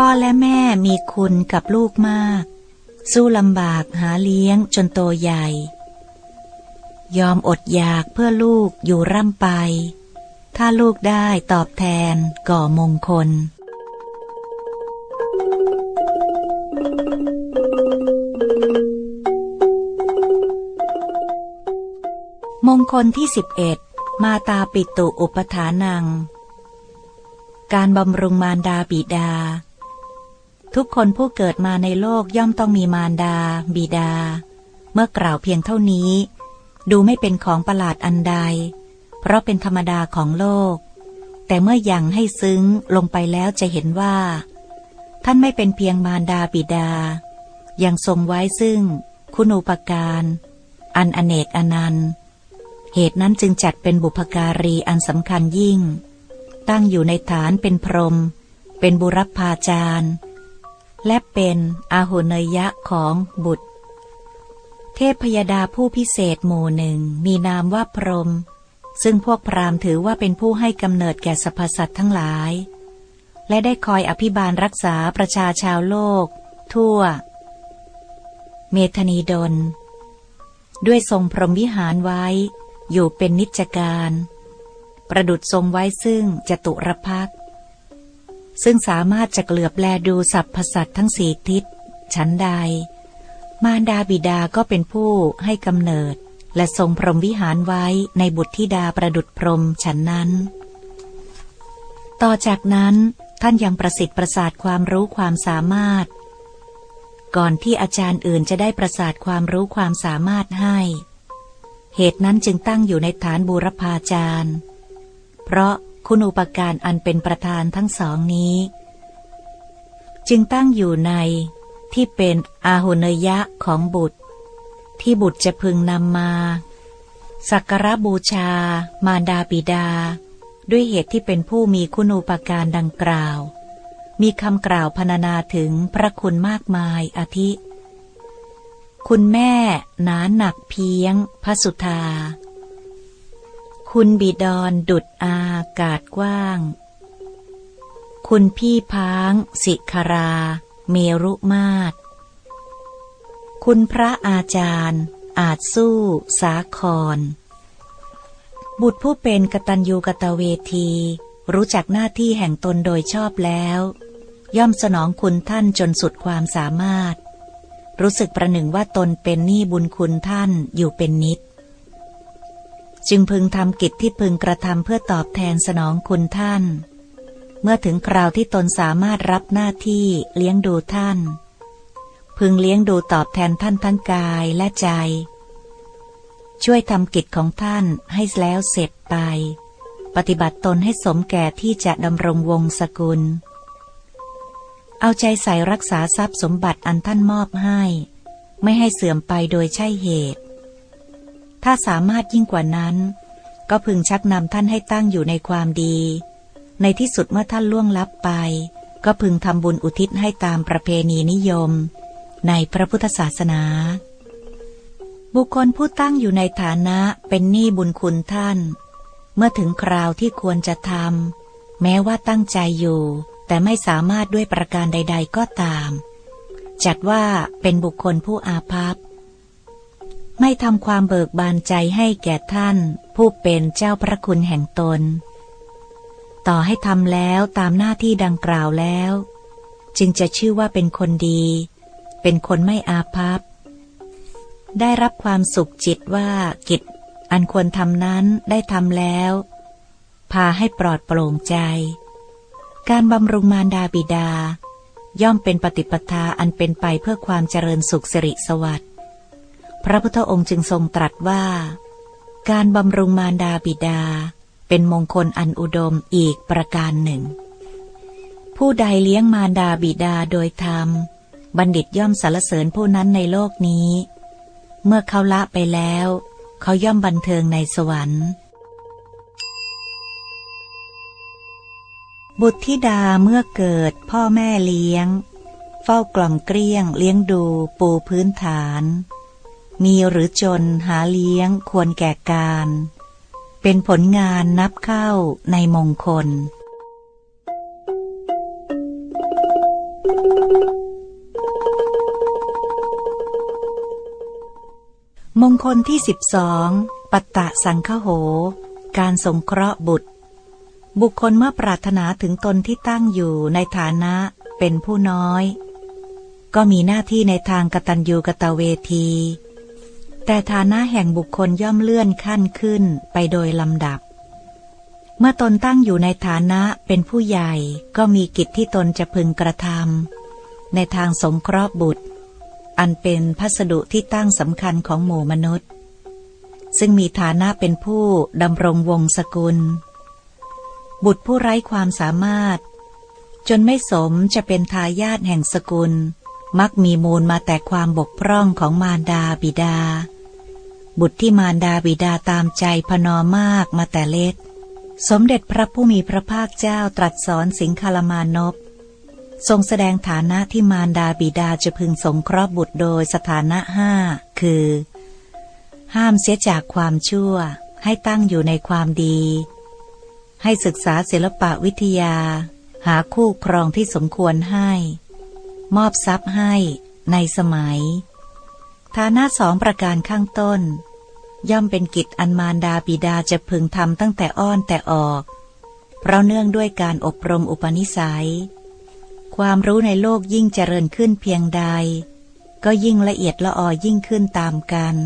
พ่อและแม่มีคุณกับลูกมาก สู้ลำบากหาเลี้ยงจนโตใหญ่ ยอมอดอยากเพื่อลูกอยู่ร่ำไป ถ้าลูกได้ตอบแทนก่อมงคล มงคลที่สิบเอ็ดมาตาปิตุอุปทานัง การบำรุงมารดาบิดา ทุกคนผู้เกิดมาในโลกย่อมต้องมีมารดา บิดา เมื่อกล่าวเพียงเท่านี้ ดูไม่เป็นของประหลาดอันใด เพราะเป็นธรรมดาของโลก แต่เมื่อยังให้ซึ้งลงไปแล้วจะเห็นว่า ท่านไม่เป็นเพียงมารดาบิดา ยังทรงไว้ซึ่ง คุณูปการ อันอเนกอนันต์ เหตุนั้นจึงจัดเป็นบุพการีอันสำคัญยิ่ง ตั้งอยู่ในฐานเป็นพรหมเป็นบุรพาจารย์ และเป็นอาหุเนยะของบุตร เทพพยดาผู้พิเศษหมู่หนึ่งมีนามว่าพรหมซึ่งพวกพราหมณ์ถือว่าเป็นผู้ให้กำเนิดแก่สรรพสัตว์ทั้งหลาย และได้คอยอภิบาลรักษาประชาชาวโลก ทั่ว เมธนีดล ด้วยทรงพรหมวิหารไว้ อยู่เป็นนิจการ ประดุดทรงไว้ซึ่งจตุรพักษ์ ซึ่งสามารถจะเกลือบแลดูสัพพสัตว์ทั้งสี่ทิศ ชั้นใด มารดาบิดาก็เป็นผู้ให้กำเนิด และทรงพรหมวิหารไว้ในบุตรธิดาประดุดพรหมฉันนั้น ต่อจากนั้นท่านยังประสิทธิ์ประสาทความรู้ความสามารถ ก่อนที่อาจารย์อื่นจะได้ประสาทความรู้ความสามารถให้ เหตุนั้นจึงตั้งอยู่ในฐานบูรพาจารย์ เพราะ คุณอุปการอันเป็นประธานทั้งสองนี้ จึงตั้งอยู่ในที่เป็นอาหุเนยะของบุตร ที่บุตรจะพึงนำมา สักการบูชา มารดาบิดา ด้วยเหตุที่เป็นผู้มีคุณูปการดังกล่าว มีคำกล่าวพรรณนาถึงพระคุณมากมายอาทิ คุณแม่ นานหนักเพียงพระสุธา คุณบิดอนดุดอากาศกว้าง คุณพี่พาง สิครา เมรุมาตรคุณพระอาจารย์ อาจสู้ สาคร บุตรผู้เป็นกตัญญูกตเวที รู้จักหน้าที่แห่งตนโดยชอบแล้ว ย่อมสนองคุณท่านจนสุดความสามารถ รู้สึกประหนึ่งว่าตนเป็นหนี้บุญคุณท่านอยู่เป็นนิด จึงพึงทำกิจที่พึงกระทำเพื่อตอบแทนสนองคุณท่าน เมื่อถึงคราวที่ตนสามารถรับหน้าที่เลี้ยงดูท่าน พึงเลี้ยงดูตอบแทนท่านทั้งกายและใจ ช่วยทำกิจของท่านให้แล้วเสร็จไป ปฏิบัติตนให้สมแก่ที่จะดำรงวงศกุล เอาใจใส่รักษาทรัพย์สมบัติอันท่านมอบให้ ไม่ให้เสื่อมไปโดยใช่เหตุ ถ้าสามารถยิ่งกว่านั้น ก็พึงชักนำท่านให้ตั้งอยู่ในความดี ในที่สุดเมื่อท่านล่วงลับไป ก็พึงทำบุญอุทิศให้ตามประเพณีนิยม ในพระพุทธศาสนา บุคคลผู้ตั้งอยู่ในฐานะเป็นหนี้บุญคุณท่าน เมื่อถึงคราวที่ควรจะทำแม้ว่าตั้งใจอยู่ แต่ไม่สามารถด้วยประการใด ๆ ก็ตาม จัดว่าเป็นบุคคลผู้อาภัพ ไม่ทำความเบิกบานใจให้แก่ท่าน ผู้เป็นเจ้าพระคุณแห่งตน ต่อให้ทำแล้วตามหน้าที่ดังกล่าวแล้ว จึงจะชื่อว่าเป็นคนดี เป็นคนไม่อาภัพ ได้รับความสุขจิตว่ากิจ อันควรทำนั้นได้ทำแล้ว พาให้ปลอดโปร่งใจ การบำรุงมารดาบิดา ย่อมเป็นปฏิปทาอันเป็นไปเพื่อความเจริญสุขสิริสวัสดิ์ พระพุทธองค์จึงทรงตรัสว่า การบำรุงมารดาบิดา เป็นมงคลอันอุดมอีกประการหนึ่ง ผู้ใดเลี้ยงมารดาบิดาโดยธรรม บัณฑิตย่อมสรรเสริญผู้นั้นในโลกนี้ เมื่อเขาละไปแล้ว เขาย่อมบันเทิงในสวรรค์ บุตรธิดาเมื่อเกิดพ่อแม่เลี้ยง เฝ้ากล่อมเกลี้ยง เลี้ยงดูปูพื้นฐาน มีหรือจนหาเลี้ยงควรแก่การ เป็นผลงานนับเข้าในมงคล มงคลที่สิบสองปัตตะสังฆโห การสงเคราะห์บุตร บุคคลเมื่อปรารถนาถึงตนที่ตั้งอยู่ในฐานะเป็นผู้น้อย ก็มีหน้าที่ในทางกตัญญูกตเวที แต่ฐานะแห่งบุคคลย่อมเลื่อนขั้นขึ้นไปโดยลำดับ เมื่อตนตั้งอยู่ในฐานะเป็นผู้ใหญ่ก็มีกิจที่ตนจะพึงกระทำในทางสงเคราะห์บุตร อันเป็นพัสดุที่ตั้งสำคัญของหมู่มนุษย์ ซึ่งมีฐานะเป็นผู้ดำรงวงศกุล บุตรผู้ไร้ความสามารถ จนไม่สมจะเป็นทายาทแห่งสกุลมักมีมูลมาแต่ความบกพร่องของมารดาบิดา บุตรที่มารดาบิดาตามใจพนอมากมาแต่เล็ก สมเด็จพระผู้มีพระภาคเจ้าตรัสสอนสิงคลมานพทรงแสดงฐานะที่มารดาบิดาจะพึงสงเคราะห์บุตรโดยสถานะห้าคือ ห้ามเสียจากความชั่ว ให้ตั้งอยู่ในความดี ให้ศึกษาศิลปะวิทยา หาคู่ครองที่สมควรให้ มอบทรัพย์ให้ในสมัย ฐานะสองประการข้างต้น ย่อมเป็นกิจอันมารดาบิดาจะพึงทำตั้งแต่อ้อนแต่ออก เพราะเนื่องด้วยการอบรมอุปนิสัย ความรู้ในโลกยิ่งเจริญขึ้นเพียงใด ก็ยิ่งละเอียดละออยิ่งขึ้นตามกัน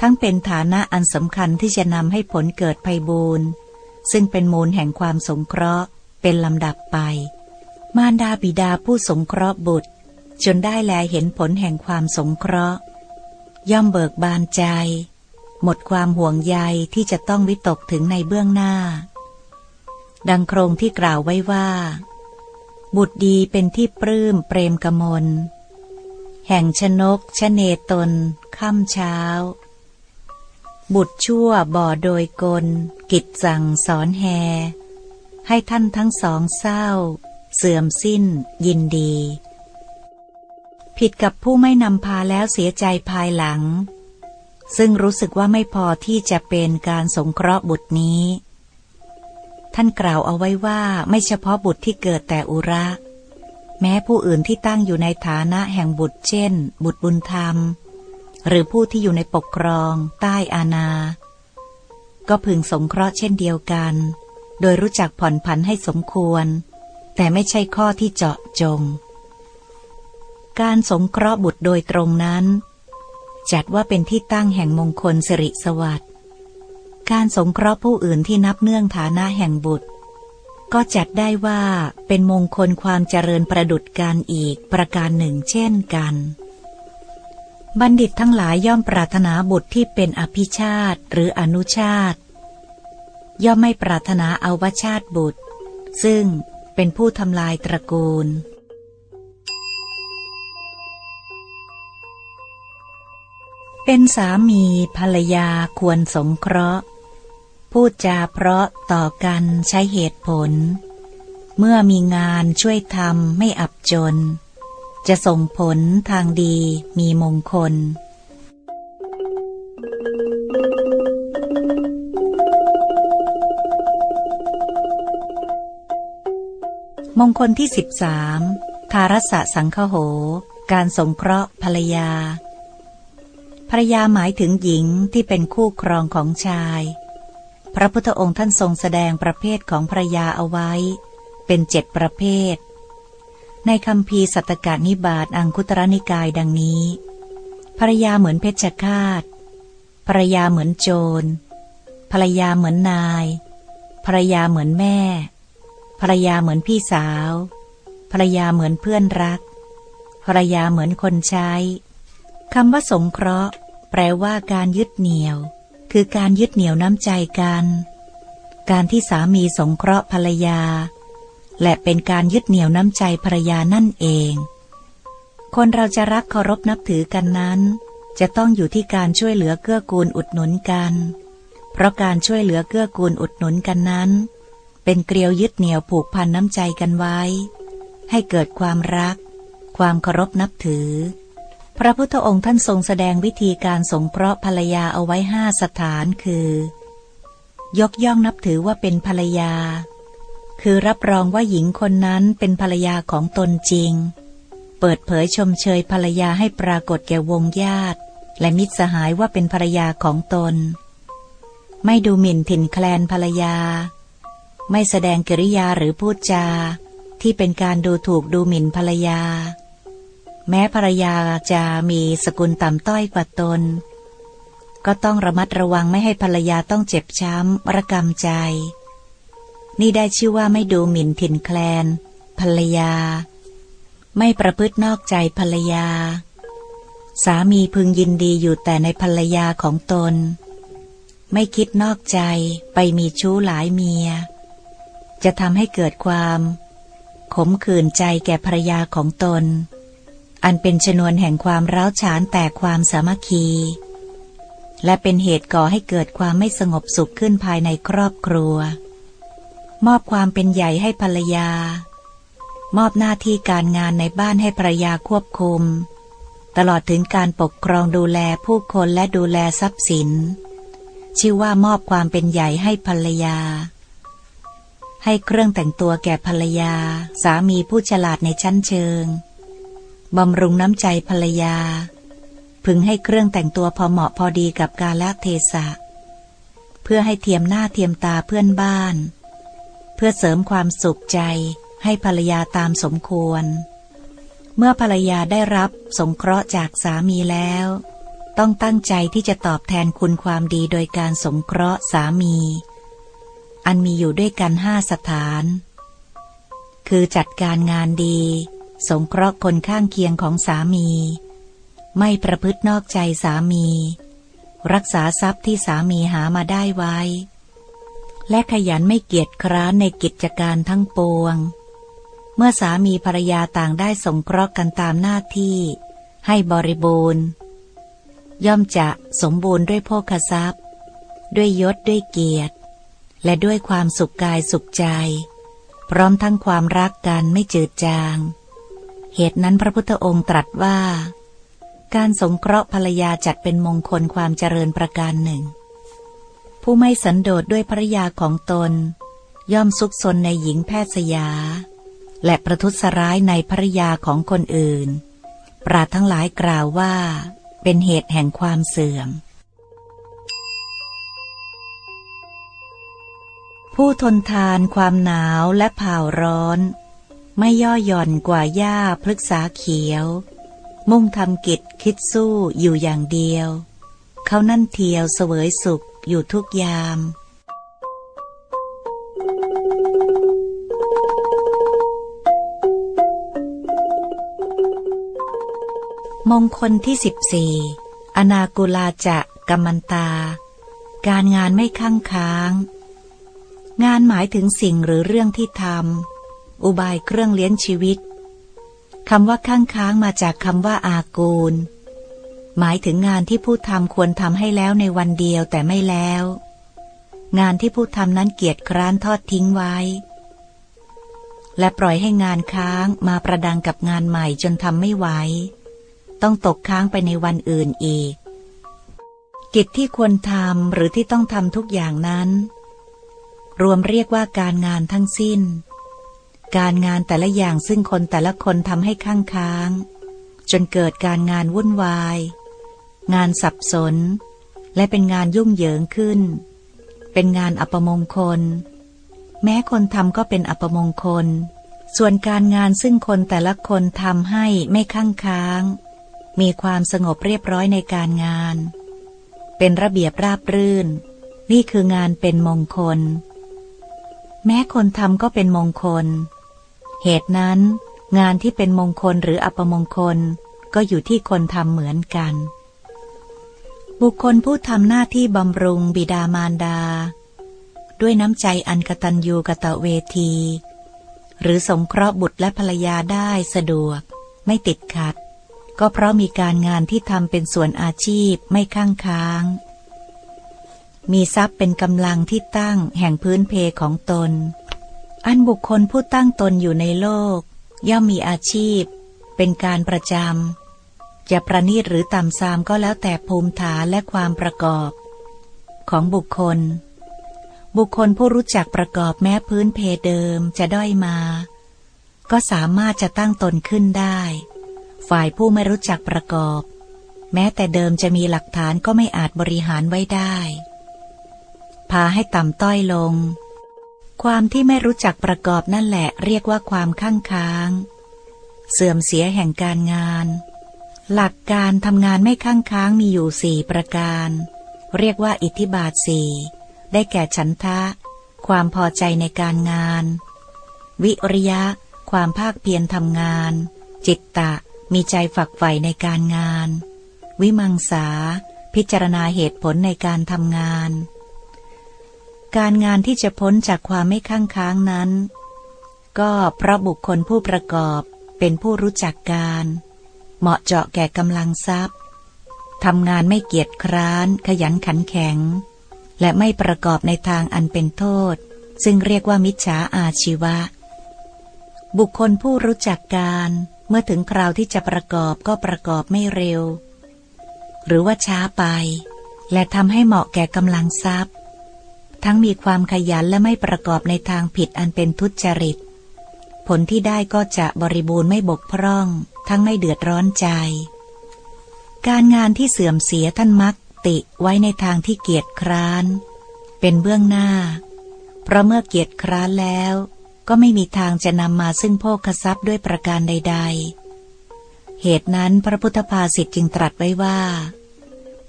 ทั้งเป็นฐานะอันสำคัญที่จะนำให้ผลเกิดไพบูรณ์ซึ่งเป็นมูลแห่งความสงเคราะห์เป็นลำดับไป มารดาบิดาผู้สงเคราะห์บุตร จนได้แลเห็นผลแห่งความสงเคราะห์ ย่อมเบิกบานใจ หมดความห่วงใยที่จะต้องวิตกถึงในเบื้องหน้า ดังโครงที่กล่าวไว้ว่า บุตรดีเป็นที่ปลื้มเปรมกมล แห่งชนกชเนตนค่ำเช้า บุตรชั่วบ่อโดยกล กิจสั่งสอนแฮ ให้ท่านทั้งสองเศร้า เสื่อมสิ้นยินดี ผิดกับผู้ไม่นำพาแล้วเสียใจภายหลัง ซึ่งรู้สึกว่าไม่พอที่จะเป็นการสงเคราะห์บุตรนี้ ท่านกล่าวเอาไว้ว่าไม่เฉพาะบุตรที่เกิดแต่อุระ แม้ผู้อื่นที่ตั้งอยู่ในฐานะแห่งบุตรเช่น บุตรบุญธรรม หรือผู้ที่อยู่ในปกครอง ใต้อาณา ก็พึงสงเคราะห์เช่นเดียวกัน โดยรู้จักผ่อนผันให้สมควร แต่ไม่ใช่ข้อที่เจาะจง การสงเคราะห์บุตรโดยตรงนั้น จัดว่าเป็นที่ตั้งแห่งมงคลสิริสวัสดิ์การสงเคราะห์ผู้อื่นที่นับเนื่องฐานะแห่งบุตร ก็จัดได้ว่าเป็นมงคลความเจริญประดุดการอีกประการหนึ่งเช่นกัน บัณฑิตทั้งหลายย่อมปรารถนาบุตรที่เป็นอภิชาติหรืออนุชาติ ย่อมไม่ปรารถนาเอาวชาติบุตร ซึ่งเป็นผู้ทำลายตระกูล เป็นสามีภรรยาควรสงเคราะห์ พูดจาเพราะต่อกันใช้เหตุผล เมื่อมีงานช่วยทำไม่อับจน จะส่งผลทางดีมีมงคล มงคลที่สิบสามทารสะสังคโห การสงเคราะห์ภรรยา รรยาหมายถึงหญิงที่เป็นคู่ครองของชาย พระพุทธองค์ท่านทรงแสดงประเภทของภรยาเอาไว้ เป็นเจ็ดประเภท ในคำพีสัตตกานิบาตอังคุตรนิกายดังนี้ภรยาเหมือนเพชฌฆาตภรยาเหมือนโจรภรยาเหมือนนายภรยาเหมือนแม่ภรยาเหมือนพี่สาวภรยาเหมือนเพื่อนรักภรยาเหมือนคนใช้คำว่าสงเคราะห์ แปลว่าการยึดเหนี่ยว คือการยึดเหนี่ยวน้ำใจกัน การที่สามีสงเคราะห์ภรรยา และเป็นการยึดเหนี่ยวน้ำใจภรรยานั่นเอง คนเราจะรักเคารพนับถือกันนั้น จะต้องอยู่ที่การช่วยเหลือเกื้อกูลอุดหนุนกัน เพราะการช่วยเหลือเกื้อกูลอุดหนุนกันนั้น เป็นเกลียวยึดเหนี่ยวผูกพันน้ำใจกันไว้ ให้เกิดความรัก ความเคารพนับถือ พระพุทธองค์ท่านทรงแสดงวิธีการสงเคราะห์ภรรยาเอาไว้ห้าสถานคือ ยกย่องนับถือว่าเป็นภรรยา คือรับรองว่าหญิงคนนั้นเป็นภรรยาของตนจริง เปิดเผยชมเชยภรรยาให้ปรากฏแก่วงญาติ และมิตรสหายว่าเป็นภรรยาของตน ไม่ดูหมิ่นถิ่นแคลนภรรยา ไม่แสดงกิริยาหรือพูดจา ที่เป็นการดูถูกดูหมิ่นภรรยา แม้ภรรยาจะมีสกุลต่ำต้อยกว่าตน ก็ต้องระมัดระวังไม่ให้ภรรยาต้องเจ็บช้ำระกำใจ นี่ได้ชื่อว่าไม่ดูหมิ่นถิ่นแคลน ภรรยา ไม่ประพฤตินอกใจภรรยา สามีพึงยินดีอยู่แต่ในภรรยาของตน ไม่คิดนอกใจไปมีชู้หลายเมีย จะทำให้เกิดความ ขมขื่นใจแก่ภรรยาของตน อันเป็นชนวนแห่งความร้าวฉานแต่ความสามัคคี และเป็นเหตุก่อให้เกิดความไม่สงบสุขขึ้นภายในครอบครัว มอบความเป็นใหญ่ให้ภรรยา มอบหน้าที่การงานในบ้านให้ภรรยาควบคุม ตลอดถึงการปกครองดูแลผู้คนและดูแลทรัพย์สิน ชื่อว่ามอบความเป็นใหญ่ให้ภรรยาให้เครื่องแต่งตัวแก่ภรรยา สามีผู้ฉลาดในชั้นเชิง บำรุงน้ำใจภรรยา พึงให้เครื่องแต่งตัวพอเหมาะพอดีกับกาลเทศะ เพื่อให้เทียมหน้าเทียมตาเพื่อนบ้าน เพื่อเสริมความสุขใจให้ภรรยาตามสมควร เมื่อภรรยาได้รับสงเคราะห์จากสามีแล้ว ต้องตั้งใจที่จะตอบแทนคุณความดีโดยการสงเคราะห์สามี อันมีอยู่ด้วยกันห้าสถาน คือจัดการงานดี สงเคราะห์คนข้างเคียงของสามี ไม่ประพฤตินอกใจสามี รักษาทรัพย์ที่สามีหามาได้ไว้ และขยันไม่เกียจคร้านในกิจการทั้งปวง เมื่อสามีภรรยาต่างได้สงเคราะห์กันตามหน้าที่ ให้บริบูรณ์ ย่อมจะสมบูรณ์ด้วยโภคทรัพย์ ด้วยยศด้วยเกียรติ และด้วยความสุขกายสุขใจ พร้อมทั้งความรักกันไม่จืดจาง เหตุนั้นพระพุทธองค์ตรัสว่า การสงเคราะห์ภรรยาจัดเป็นมงคลความเจริญประการหนึ่ง ผู้ไม่สันโดษด้วยภรรยาของตน ย่อมซุกซนในหญิงแพทย์สยา และประทุษร้ายในภรรยาของคนอื่น ปราทั้งหลายกล่าวว่า เป็นเหตุแห่งความเสื่อมผู้ทนทานความหนาวและผ่าวร้อน ไม่ย่อหย่อนกว่าหญ้าพฤกษาเขียว มุ่งทำกิจคิดสู้อยู่อย่างเดียว เขานั่นเทียวเสวยสุขอยู่ทุกยามมงคลที่สิบสี่อนากุลาจะกัมมันตา การงานไม่ข้างค้าง งานหมายถึงสิ่งหรือเรื่องที่ทำ อุบายเครื่องเลี้ยงชีวิตคำว่าข้างค้างมาจากคำว่าอากูล หมายถึงงานที่ผู้ทำควรทำให้แล้วในวันเดียวแต่ไม่แล้ว งานที่ผู้ทำนั้นเกียจคร้านทอดทิ้งไว้ และปล่อยให้งานค้างมาประดังกับงานใหม่จนทำไม่ไหว ต้องตกค้างไปในวันอื่นอีก กิจที่ควรทำหรือที่ต้องทำทุกอย่างนั้น รวมเรียกว่าการงานทั้งสิ้น การงานแต่ละอย่างซึ่งคนแต่ละคนทำให้ข้างค้าง จนเกิดการงานวุ่นวาย งานสับสน และเป็นงานยุ่งเหยิงขึ้น เป็นงานอัปมงคล แม้คนทำก็เป็นอัปมงคล ส่วนการงานซึ่งคนแต่ละคนทำให้ไม่ข้างค้าง มีความสงบเรียบร้อยในการงาน เป็นระเบียบราบรื่น นี่คืองานเป็นมงคล แม้คนทำก็เป็นมงคล เหตุนั้น งานที่เป็นมงคลหรืออัปมงคลก็อยู่ที่คนทำเหมือนกัน บุคคลผู้ทำหน้าที่บำรุงบิดามารดา ด้วยน้ำใจอันกตัญญูกะตะเวที หรือสงเคราะห์บุตรและภรรยาได้สะดวก ไม่ติดขัด ก็เพราะมีการงานที่ทำเป็นส่วนอาชีพไม่ข้างค้าง มีทรัพย์เป็นกำลังที่ตั้งแห่งพื้นเพของตน อันบุคคลผู้ตั้งตนอยู่ในโลก ย่อมมีอาชีพ เป็นการประจำจะประนีตหรือต่ำซามก็แล้วแต่ภูมิฐานและความประกอบ ของบุคคล บุคคลผู้รู้จักประกอบแม้พื้นเพเดิมจะด้อยมา ก็สามารถจะตั้งตนขึ้นได้ ฝ่ายผู้ไม่รู้จักประกอบ แม้แต่เดิมจะมีหลักฐานก็ไม่อาจบริหารไว้ได้ พาให้ต่ำต้อยลง ความที่ไม่รู้จักประกอบนั่นแหละเรียกว่าความข้างค้าง เสื่อมเสียแห่งการงาน หลักการทำงานไม่ข้างค้างมีอยู่สี่ประการ เรียกว่าอิทธิบาทสี่ได้แก่ฉันทะ ความพอใจในการงาน วิริยะ ความภาคเพียรทำงาน จิตตะ มีใจฝักใฝ่ในการงาน วิมังสา พิจารณาเหตุผลในการทำงาน การงานที่จะพ้นจากความไม่ข้างค้างนั้น ก็เพราะบุคคลผู้ประกอบเป็นผู้รู้จักการ เหมาะเจาะแก่กำลังทรัพย์ทำงานไม่เกียจคร้าน ขยันขันแข็ง และไม่ประกอบในทางอันเป็นโทษ ซึ่งเรียกว่ามิจฉาอาชีวะ บุคคลผู้รู้จักการเมื่อถึงคราวที่จะประกอบก็ประกอบไม่เร็ว หรือว่าช้าไป และทำให้เหมาะแก่กำลังทรัพย์ ทั้งมีความขยันและไม่ประกอบในทางผิดอันเป็นทุจริต ผลที่ได้ก็จะบริบูรณ์ไม่บกพร่อง ทั้งไม่เดือดร้อนใจ การงานที่เสื่อมเสียท่านมักติไว้ในทางที่เกียจคร้าน เป็นเบื้องหน้า เพราะเมื่อเกียจคร้านแล้ว ก็ไม่มีทางจะนำมาซึ่งโภคทรัพย์ด้วยประการใด ๆ เหตุนั้นพระพุทธภาษิตจึงตรัสไว้ว่า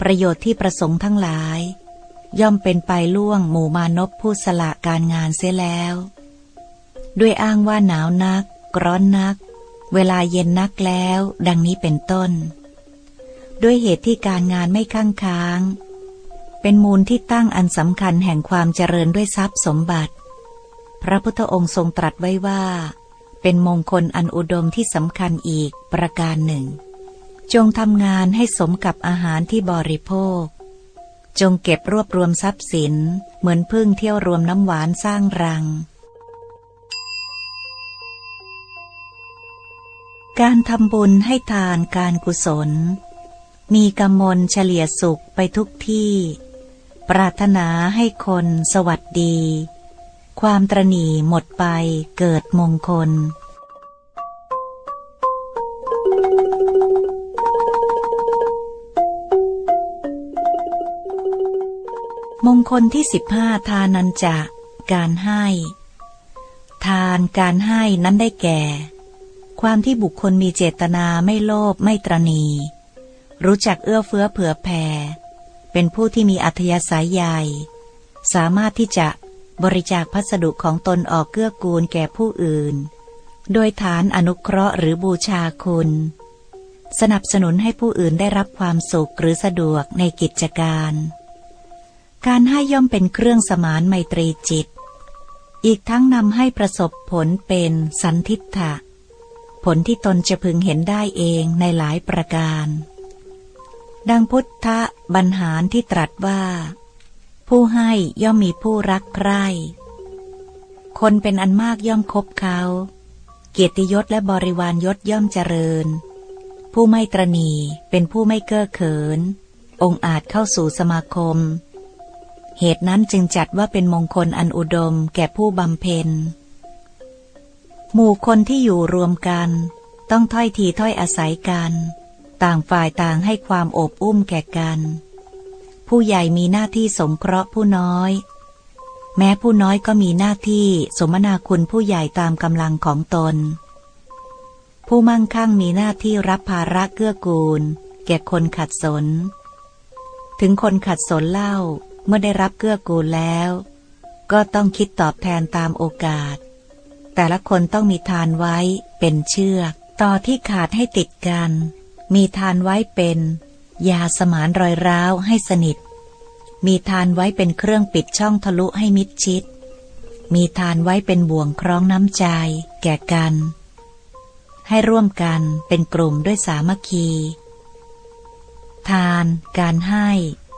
ประโยชน์ที่ประสงค์ทั้งหลาย ย่อมเป็นไปล่วงหมู่มานพผู้สละการงานเสียแล้ว ด้วยอ้างว่าหนาวนัก ร้อนนัก เวลาเย็นนักแล้ว ดังนี้เป็นต้น ด้วยเหตุที่การงานไม่ข้างค้าง เป็นมูลที่ตั้งอันสำคัญแห่งความเจริญด้วยทรัพย์สมบัติ พระพุทธองค์ทรงตรัสไว้ว่า เป็นมงคลอันอุดมที่สำคัญอีกประการหนึ่ง จงทำงานให้สมกับอาหารที่บริโภค จงเก็บรวบรวมทรัพย์สิน เหมือนพึ่งเที่ยวรวมน้ำหวานสร้างรัง การทำบุญให้ทานการกุศล มีกำมลเฉลี่ยสุขไปทุกที่ ปรารถนาให้คนสวัสดี ความตรณีหมดไปเกิดมงคล คลที่สิบห้าทานันจะ การให้ ทานการให้นั้นได้แก่ ความที่บุคคลมีเจตนาไม่โลภไม่ตรณี รู้จักเอื้อเฟื้อเผื่อแผ่ เป็นผู้ที่มีอัธยาศัยใหญ่ สามารถที่จะบริจาคพัสดุของตนออกเกื้อกูลแก่ผู้อื่น โดยฐานอนุเคราะห์หรือบูชาคุณ สนับสนุนให้ผู้อื่นได้รับความสุขหรือสะดวกในกิจการ การให้ย่อมเป็นเครื่องสมานไมตรีจิต อีกทั้งนำให้ประสบผลเป็นสันทิฏฐะ ผลที่ตนจะพึงเห็นได้เองในหลายประการ ดังพุทธบัญหารที่ตรัสว่า ผู้ให้ย่อมมีผู้รักใคร่ คนเป็นอันมากย่อมคบเขา เกียรติยศและบริวารยศย่อมเจริญ ผู้ไม่ตรณีเป็นผู้ไม่เก้อเขิน องอาจเข้าสู่สมาคม เหตุนั้นจึงจัดว่าเป็นมงคลอันอุดมแก่ผู้บำเพ็ญ หมู่คนที่อยู่รวมกัน ต้องถ้อยทีถ้อยอาศัยกัน ต่างฝ่ายต่างให้ความโอบอุ้มแก่กัน ผู้ใหญ่มีหน้าที่สงเคราะห์ผู้น้อย แม้ผู้น้อยก็มีหน้าที่สมนาคุณผู้ใหญ่ตามกำลังของตน ผู้มั่งคั่งมีหน้าที่รับภาระเกื้อกูล แก่คนขัดสน ถึงคนขัดสนเล่า เมื่อได้รับเกื้อกูลแล้ว ก็ต้องคิดตอบแทนตามโอกาส แต่ละคนต้องมีทานไว้เป็นเชือก ต่อที่ขาดให้ติดกัน มีทานไว้เป็น ยาสมานรอยร้าวให้สนิท มีทานไว้เป็นเครื่องปิดช่องทะลุให้มิดชิด มีทานไว้เป็นบ่วงคล้องน้ำใจ แก่กัน ให้ร่วมกันเป็นกลุ่มด้วยสามัคคี ทาน การให้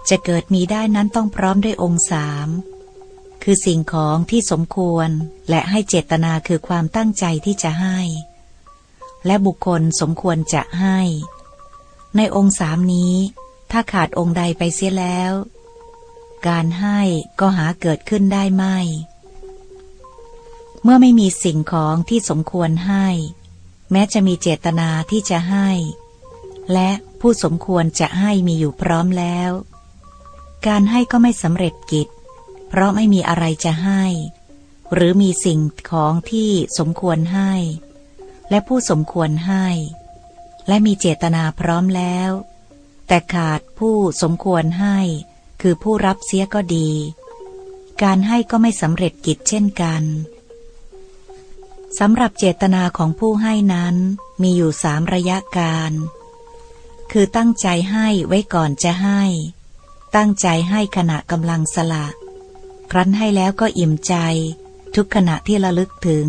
จะเกิดมีได้นั้นต้องพร้อมด้วยองค์สามคือสิ่งของที่สมควรและให้เจตนาคือความตั้งใจที่จะให้ และบุคคลสมควรจะให้ ในองค์สามนี้ ถ้าขาดองค์ใดไปเสียแล้ว การให้ก็หาเกิดขึ้นได้ไม่ เมื่อไม่มีสิ่งของที่สมควรให้ แม้จะมีเจตนาที่จะให้ และผู้สมควรจะให้มีอยู่พร้อมแล้ว การให้ก็ไม่สำเร็จกิจ เพราะไม่มีอะไรจะให้ หรือมีสิ่งของที่สมควรให้ และผู้สมควรให้ และมีเจตนาพร้อมแล้ว แต่ขาดผู้สมควรให้ คือผู้รับเสียก็ดี การให้ก็ไม่สำเร็จกิจเช่นกันสำหรับเจตนาของผู้ให้นั้นมีอยู่สามระยะการ คือตั้งใจให้ไว้ก่อนจะให้ ตั้งใจให้ขณะกำลังสละ ครั้นให้แล้วก็อิ่มใจ ทุกขณะที่ระลึกถึง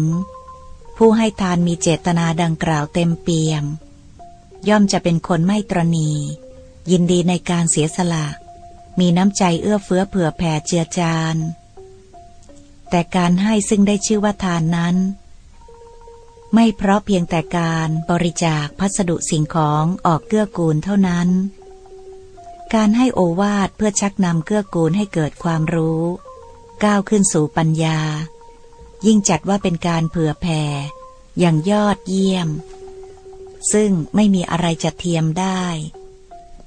ผู้ให้ทานมีเจตนาดังกล่าวเต็มเปี่ยม ย่อมจะเป็นคนไม่ตรณียินดีในการเสียสละ มีน้ำใจเอื้อเฟื้อเผื่อแผ่เจือจาน แต่การให้ซึ่งได้ชื่อว่าทานนั้น ไม่เพราะเพียงแต่การบริจาคพัสดุสิ่งของออกเกื้อกูลเท่านั้น การให้โอวาทเพื่อชักนำเกื้อกูลให้เกิดความรู้ ก้าวขึ้นสู่ปัญญา ยิ่งจัดว่าเป็นการเผื่อแผ่อย่างยอดเยี่ยม ซึ่งไม่มีอะไรจะเทียมได้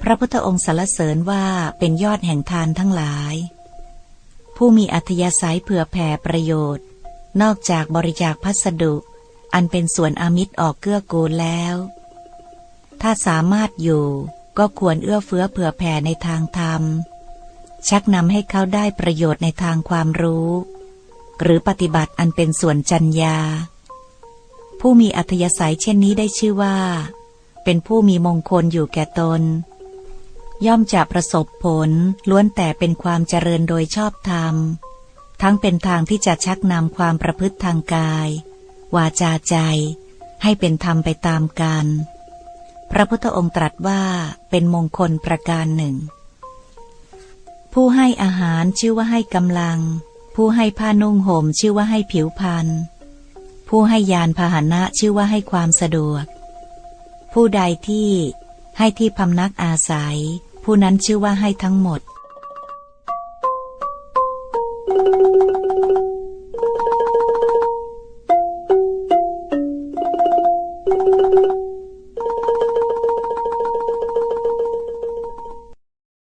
พระพุทธองค์สรรเสริญว่าเป็นยอดแห่งทานทั้งหลาย ผู้มีอัธยาศัยเผื่อแผ่ประโยชน์ นอกจากบริจาคพัสดุ อันเป็นส่วนอามิตรออกเกื้อกูลแล้ว ถ้าสามารถอยู่ ก็ควรเอื้อเฟื้อเผื่อแผ่ในทางธรรม ชักนำให้เขาได้ประโยชน์ในทางความรู้ หรือปฏิบัติอันเป็นส่วนจัญญา ผู้มีอัธยาศัยเช่นนี้ได้ชื่อว่า เป็นผู้มีมงคลอยู่แก่ตน ย่อมจะประสบผลล้วนแต่เป็นความเจริญโดยชอบธรรม ทั้งเป็นทางที่จะชักนำความประพฤติทางกาย วาจาใจ ให้เป็นธรรมไปตามกัน พระพุทธองค์ตรัสว่าเป็นมงคลประการหนึ่ง ผู้ให้อาหารชื่อว่าให้กำลัง ผู้ให้ผ้านุ่งห่มชื่อว่าให้ผิวพรรณผู้ให้ยานพาหนะชื่อว่าให้ความสะดวก ผู้ใดที่ให้ที่พำนักอาศัย ผู้นั้นชื่อว่าให้ทั้งหมด